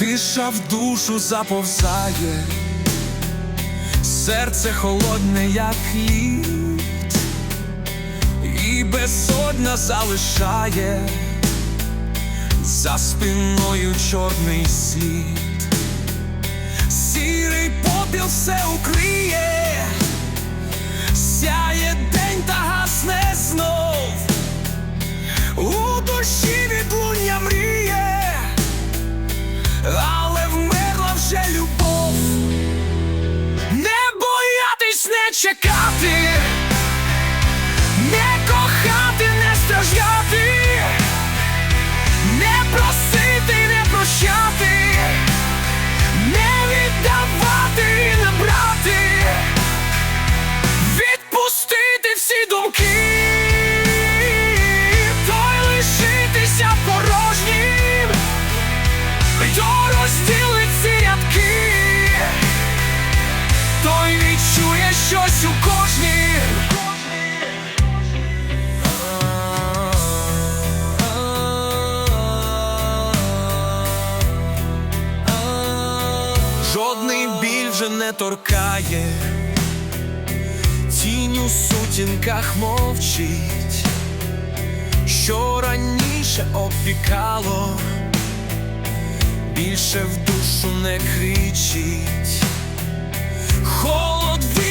Тиша в душу заповзає, серце холодне, як лід, і безсодна залишає за спиною чорний слід, сірий попіл все укриє, Chicago. Щось у кожній. Жодний біль вже не торкає, тінь у сутінках мовчить, що раніше опікало, більше в душу не кричить,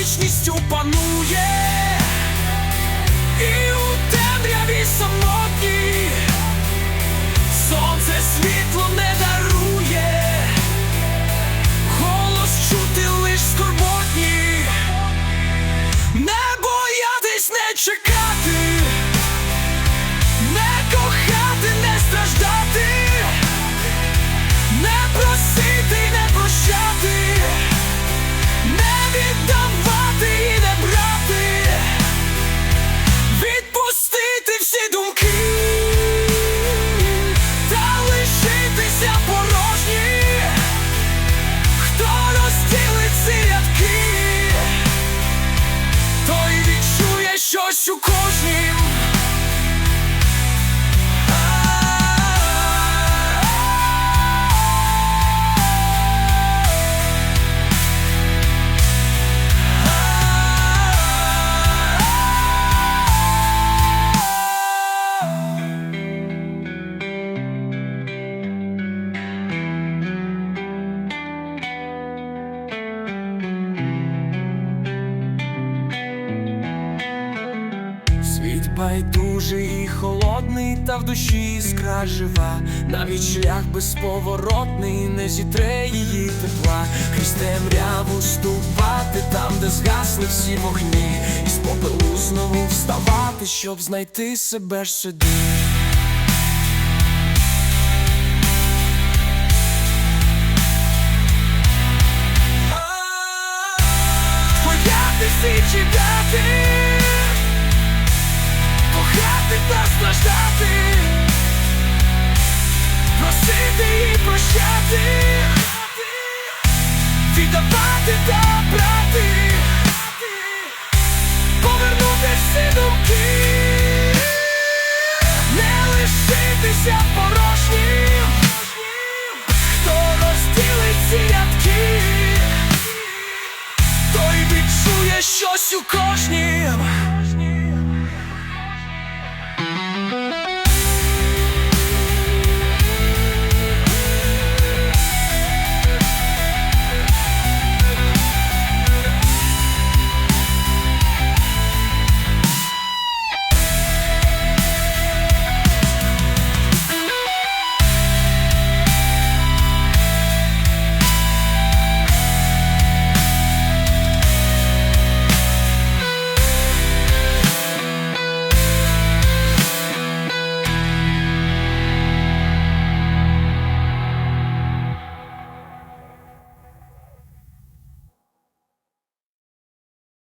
вічністю панує, і відчує щось байдужий і холодний, та в душі іскра жива, навіть шлях безповоротний, не зітре її тепла, крізь темряву ступати там, де згасли всі вогні, і з попелу знову вставати, щоб знайти себе ж сюди. І чекати просити і прощати, віддавати та брати, повернути думки, не лишитися порожнім, хто розділить ці рядки, той відчує щось у.